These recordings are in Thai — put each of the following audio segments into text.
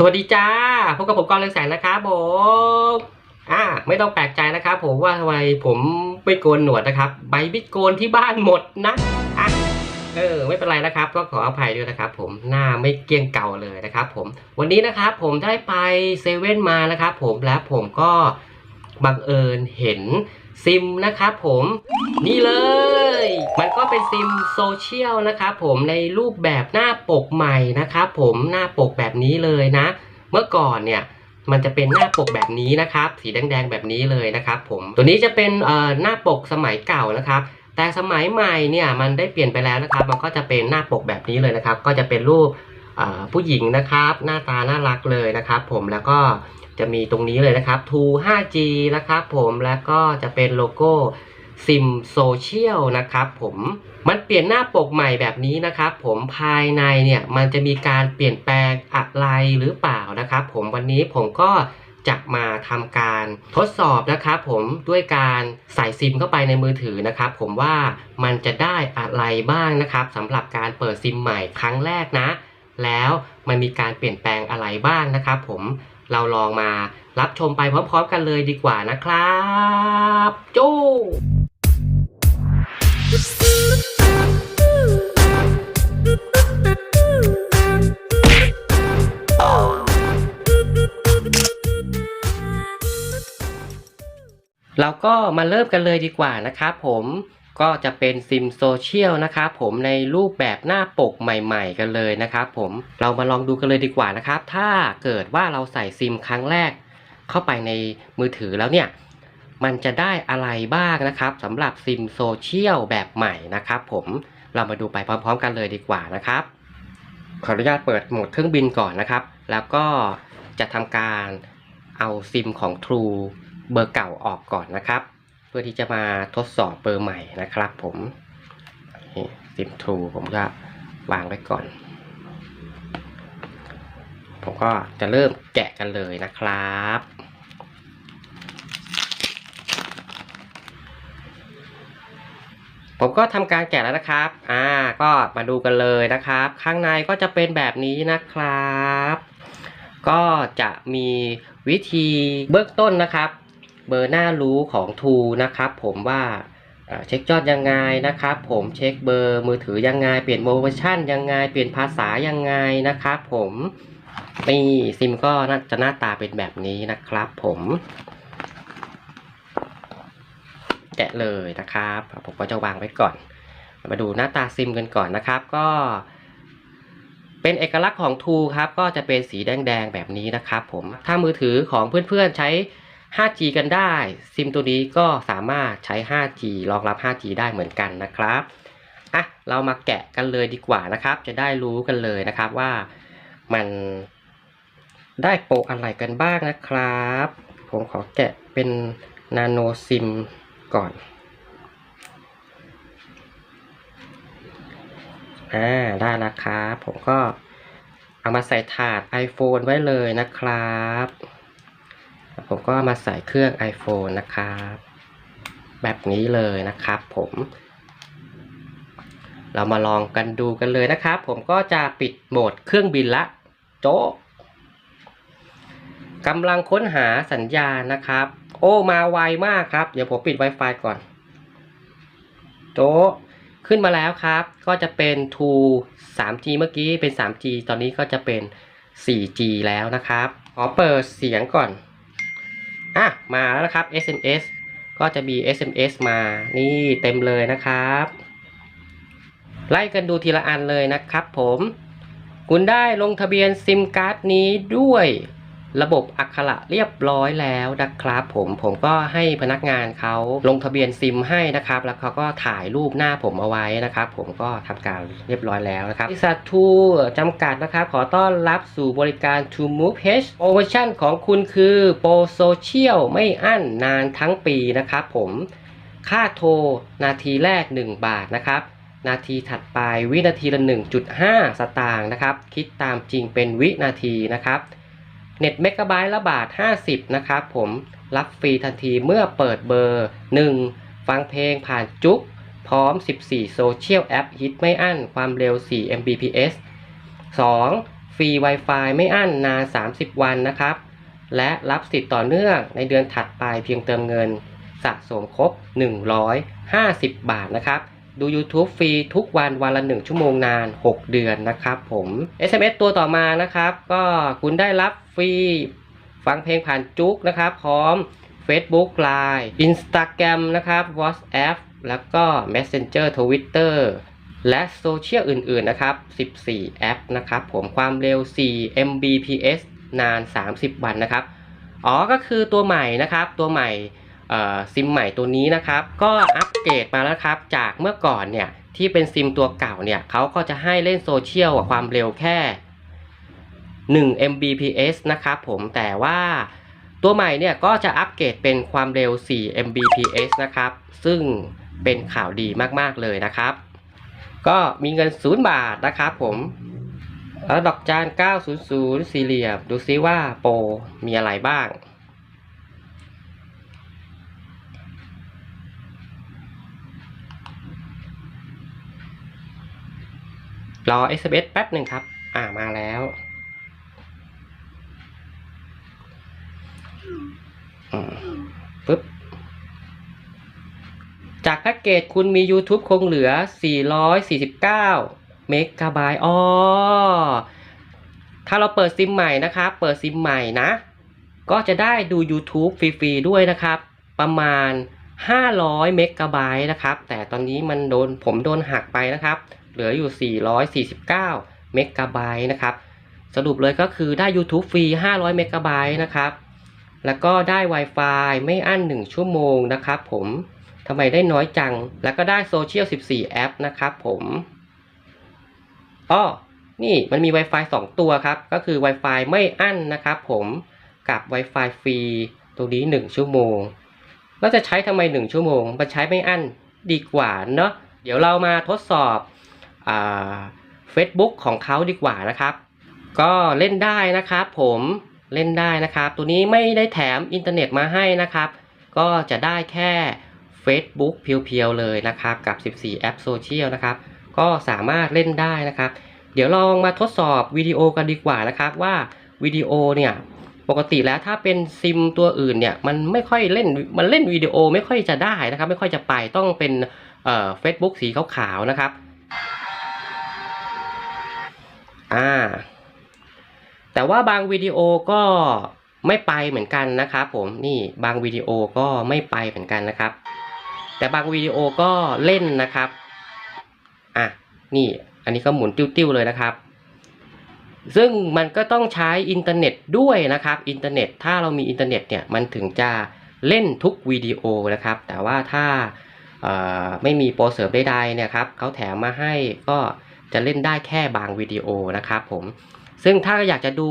สวัสดีจ้าพบกับผมกรเลืองแสงนะครับผมอ่าไม่ต้องแปลกใจนะครับผมว่าทำไมผมไม่โกนหนวดนะครับ ใบบิดโกนที่บ้านหมดนะอะเออไม่เป็นไรนะครับก็ขออภัยด้วยนะครับ ผมหน้าไม่เกลี้ยงเก่าเลยนะครับ ผมวันนี้นะครับผมได้ไปเซเว่นมานะครับผมแล้วผมก็บังเอิญเห็นซิมนะครับผมนี่เลย มันก็เป็นซิมโซเชียลนะครับผมในรูปแบบหน้าปกใหม่นะครับผมหน้าปกแบบนี้เลยนะ เมื่อก่อนเนี่ยมันจะเป็นหน้าปกแบบนี้นะครับ สีแดงๆแบบนี้เลยนะครับผมตัวนี้จะเป็นหน้าปกสมัยเก่านะครับ แต่สมัยใหม่เนี่ยมันได้เปลี่ยนไปแล้วนะครับ มันก็จะเป็นหน้าปกแบบนี้เลยนะครับ ก็จะเป็นรูปผู้หญิงนะครับ หน้าตาน่ารักเลยนะครับ ผมแล้วก็จะมีตรงนี้เลยนะครับ True 5G นะครับผมแล้วก็จะเป็นโลโก้ ซิมโซเชียลนะครับผมมันเปลี่ยนหน้าปกใหม่แบบนี้นะครับผมภายในเนี่ยมันจะมีการเปลี่ยนแปลงอะไรหรือเปล่านะครับผมวันนี้ผมก็จะมาทำการทดสอบนะครับผมด้วยการใส่ซิมเข้าไปในมือถือนะครับผมว่ามันจะได้อะไรบ้างนะครับสำหรับการเปิดซิมใหม่ครั้งแรกนะ แล้วมันมีการเปลี่ยนแปลงอะไรบ้างนะครับผมเราลองมารับชมไปพร้อมๆกันเลยดีกว่านะครับ จู้ เราก็มาเริ่มกันเลยดีกว่านะครับผมก็จะเป็นซิมโซเชียลนะครับผมในรูปแบบหน้าปกใหม่ ๆ กันเลยนะครับผมเรามาลองดูกันเลยดีกว่านะครับ ถ้าเกิดว่าเราใส่ซิมครั้งแรกเข้าไปในมือถือแล้วเนี่ย มันจะได้อะไรบ้างนะครับสำหรับซิมโซเชียลแบบใหม่นะครับผมเรามาดูไปพร้อม ๆ กันเลยดีกว่านะครับ ขออนุญาตเปิดโหมดเครื่องบินก่อนนะครับ แล้วก็จะทำการเอาซิมของ True เบอร์เก่าออกก่อนนะครับ เพื่อที่จะมาทดสอบเบอร์ใหม่นะครับผมซิม True ผมจะวางไว้ก่อน ผมก็จะเริ่มแกะกันเลยนะครับ ผมก็ทำการแกะแล้วนะครับ อ่า ก็มาดูกันเลยนะครับ ข้างในก็จะเป็นแบบนี้นะครับ ก็จะมีวิธีเบื้องต้นนะครับ เบอร์หน้ารู้ของ True นะครับ ผมว่าเช็คยอดยังไงนะครับ ผมเช็คเบอร์มือถือยังไง เปลี่ยนโปรโมชั่นยังไง เปลี่ยนภาษายังไงนะครับ ผมนี่ซิมก็จะหน้าตาเป็นแบบนี้นะครับ ผม แกะเลยนะครับผมก็จะวางไว้ก่อน มาดูหน้าตาซิมกันก่อนนะครับก็เป็นเอกลักษณ์ของ True ครับก็จะเป็นสีแดงๆแบบนี้นะครับผมถ้ามือถือของเพื่อนๆใช้ 5G กันได้ ซิมตัวนี้ก็สามารถใช้ 5G รองรับ 5G ได้เหมือนกันนะครับอะเรามาแกะกันเลยดีกว่านะครับ จะได้รู้กันเลยนะครับว่ามันได้โปรอะไรกันบ้างนะครับ ผมขอแกะเป็นนาโนซิม ก่อนอ่าได้แล้วครับผมก็เอามาใส่ถาด iPhone ไว้เลยนะครับผมก็มาใส่เครื่อง iPhone นะครับ แบบนี้เลยนะครับผม เรามาลองกันดูกันเลยนะครับ ผมก็จะปิดโหมดเครื่องบินละ โจ๊ะกำลังค้นหาสัญญาณนะครับ โอ้มาไวมากครับ เดี๋ยวผมปิด Wi-Fi ก่อนโจ๊ะขึ้นมาแล้วครับ ก็จะเป็น to 3G เมื่อกี้เป็น 3G ตอนนี้ก็จะเป็น 4G แล้วนะครับขอเปิดเสียงก่อน อะ มาแล้วนะครับ SMS ก็จะมี SMS มานี่เต็มเลยนะครับ ไล่กันดูทีละอันเลยนะครับผม คุณได้ลงทะเบียนซิมการ์ดนี้ด้วย ระบบอักขระเรียบร้อยแล้วนะครับ ผมผมก็ให้พนักงานเขาลงทะเบียนซิมให้นะครับ แล้วเขาก็ถ่ายรูปหน้าผมเอาไว้นะครับ ผมก็ทำการเรียบร้อยแล้วนะครับบริษัททูจำกัดนะครับ ขอต้อนรับสู่บริการ To Move H โปรโมชั่นของคุณคือโปรโซเชียลไม่อั้นนานทั้งปีนะครับ ผมค่าโทรนาทีแรก 1 บาทนะครับนาทีถัดไปวินาทีละ 1.5 สตางค์นะครับ คิดตามจริงเป็นวินาทีนะครับ เน็ตเมกะไบต์ละบาท 50 นะครับผมรับฟรีทันทีเมื่อเปิดเบอร์ 1. ฟังเพลงผ่านจุกพร้อม 14 โซเชียลแอปฮิตไม่อั้น ความเร็ว 4 Mbps 2. ฟรี Wi-Fi ไม่อั้นนาน 30 วันนะครับ และรับสิทธิ์ต่อเนื่องในเดือนถัดไปเพียงเติมเงิน สะสมครบ 150 บาทนะครับ ดู YouTube ฟรีทุกวันวันละ 1 ชั่วโมงนาน 6 เดือนนะครับผม SMS ตัวต่อมานะครับ ก็คุณได้รับฟรีฟังเพลงผ่านจุกนะครับ พร้อม Facebook Line Instagram นะครับ WhatsApp แล้วก็ Messenger Twitter และโซเชียลอื่น ๆ นะครับ 14 แอปนะครับ ผมความเร็ว 4 Mbps นาน 30 วันนะครับ อ๋อ ก็คือตัวใหม่นะครับ ตัวใหม่ ซิมใหม่ตัวนี้นะครับ ก็อัปเกรดมาแล้วครับ จากเมื่อก่อนเนี่ยที่เป็นซิมตัวเก่าเนี่ยเขาก็จะให้เล่นโซเชียลความเร็วแค่ 1 Mbps นะครับผมแต่ว่าตัวใหม่เนี่ยก็จะอัปเกรดเป็นความเร็ว 4 Mbps นะครับ ซึ่งเป็นข่าวดีมากๆเลยนะครับ ก็มีเงิน 0 บาทนะครับผมแล้วดอกจาน 900 สี่เหลี่ยม ดูซิว่าโปรมีอะไรบ้าง รอ SMS แป๊บหนึ่งครับ อ่ามาแล้ว ปึ๊บ จากแพ็กเกจคุณมี YouTube คงเหลือ 449 เมกะไบต์อ๋อ ถ้าเราเปิดซิมใหม่นะครับ เปิดซิมใหม่นะ ก็จะได้ดู YouTube ฟรีๆ ด้วยนะครับ ประมาณ 500 เมกะไบต์นะครับ แต่ตอนนี้มันโดนผมโดนหักไปนะครับ เหลืออยู่ 449 เมกะไบต์นะครับ สรุปเลยก็คือได้ YouTube ฟรี 500 เมกะไบต์นะครับ แล้วก็ได้ Wi-Fi ไม่อั้น 1 ชั่วโมงนะครับผมทำไมได้น้อยจัง แล้วก็ได้โซเชียล 14 แอปนะครับผมอ้อนี่มันมี Wi-Fi 2 ตัวครับ ก็คือ Wi-Fi ไม่อั้นนะครับผม กับ Wi-Fi ฟรีตรงนี้ 1 ชั่วโมง แล้วจะใช้ทำไม 1 ชั่วโมง มันใช้ไม่อั้นดีกว่าเนาะ เดี๋ยวเรามาทดสอบ อ่า Facebook ของเขาดีกว่านะครับ ก็เล่นได้นะครับ ผมเล่นได้นะครับ ตัวนี้ไม่ได้แถมอินเทอร์เน็ตมาให้นะครับ ก็จะได้แค่ Facebook เพียวๆเลยนะครับ กับ 14 แอปโซเชียลนะครับ ก็สามารถเล่นได้นะครับ เดี๋ยวลองมาทดสอบวิดีโอกันดีกว่านะครับว่าวิดีโอเนี่ยปกติแล้วถ้าเป็นซิมตัวอื่นเนี่ยมันไม่ค่อยเล่นมันเล่นวิดีโอไม่ค่อยจะได้นะครับ ไม่ค่อยจะไปต้องเป็นเอ่อ Facebook สีขาวๆนะครับ อ่า แต่ว่าบางวิดีโอก็ไม่ไปเหมือนกันนะครับผมนี่บางวิดีโอก็ไม่ไปเหมือนกันนะครับ แต่บางวิดีโอก็เล่นนะครับอะนี่อันนี้ก็หมุนติ้วๆเลยนะครับ ซึ่งมันก็ต้องใช้อินเทอร์เน็ตด้วยนะครับ อินเทอร์เน็ตถ้าเรามีอินเทอร์เน็ตเนี่ยมันถึงจะเล่นทุกวิดีโอนะครับ แต่ว่าถ้าไม่มีโปรเสริมใดๆเนี่ยครับเขาแถมมาให้ก็ จะเล่นได้แค่บางวิดีโอนะครับผม ซึ่งถ้าอยากจะดู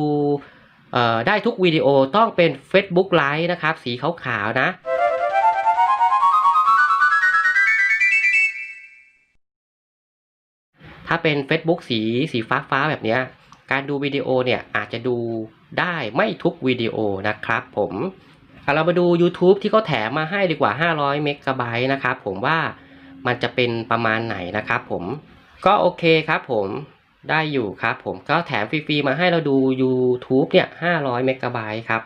ได้ทุกวิดีโอต้องเป็น Facebook Live นะครับ สีขาวๆนะถ้าเป็น Facebook สีสีฟ้าฟ้าๆแบบนี้ การดูวิดีโอเนี่ยอาจจะดูได้ไม่ทุกวิดีโอนะครับผมเอาเรามาดู YouTube ที่เขาแถมมาให้ดีกว่า 500 เมกะไบต์นะครับผมว่ามันจะเป็นประมาณไหนนะครับผม ก็โอเคครับผมได้อยู่ครับผมก็แถมฟรีๆมาให้เราดู YouTube เนี่ย 500 เมกะไบต์ครับ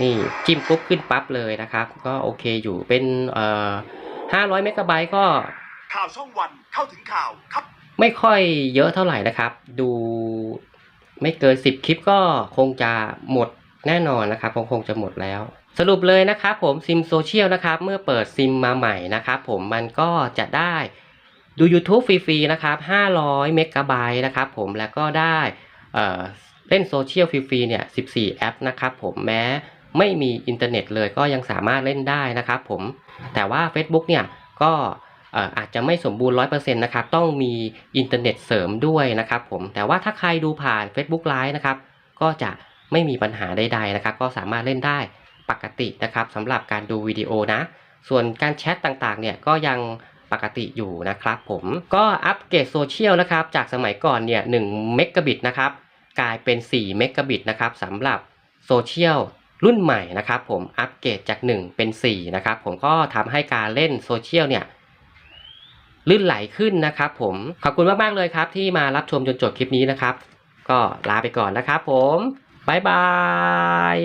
นี่จิ้มปุ๊บขึ้นปั๊บเลยนะครับ ก็โอเคอยู่เป็นเอ่อ500 เมกะไบต์ก็ ข่าวช่องวันเข้าถึงข่าวครับ ไม่ค่อยเยอะเท่าไหร่นะครับ ดูไม่เกิน 10 คลิปก็คงจะหมดแน่นอนนะครับ คงคงจะหมดแล้ว สรุปเลยนะครับผมซิมโซเชียลนะครับ เมื่อเปิดซิมมาใหม่นะครับผมมันก็จะได้ ดู YouTube ฟรีๆนะครับ 500 เมกะไบต์นะครับผมแล้วก็ได้เล่นโซเชียลฟรีๆเนี่ย 14 แอปนะครับผมแม้ไม่มีอินเทอร์เน็ตเลยก็ยังสามารถเล่นได้นะครับผมแต่ว่า Facebook เนี่ยก็เอ่ออาจจะไม่สมบูรณ์ 100%นะครับ ต้องมีอินเทอร์เน็ตเสริมด้วยนะครับผมแต่ว่าถ้าใครดูผ่าน Facebook Live นะครับ ก็จะไม่มีปัญหาใดๆนะครับ ก็สามารถเล่นได้ปกตินะครับสำหรับการดูวิดีโอนะ ส่วนการแชทต่างๆเนี่ยก็ยัง ปกติอยู่นะครับผมก็อัปเกรดโซเชียลนะครับจากสมัยก่อนเนี่ย1เมกะบิตนะครับกลายเป็น4เมกะบิตนะครับสำหรับโซเชียลรุ่นใหม่นะครับผมอัปเกรดจาก 1 เป็น4นะครับผมก็ทำให้การเล่นโซเชียลเนี่ยลื่นไหลขึ้นนะครับผมขอบคุณมากๆเลยครับ ที่มารับชมจนจบคลิปนี้นะครับ ก็ลาไปก่อนนะครับผมบ๊ายบาย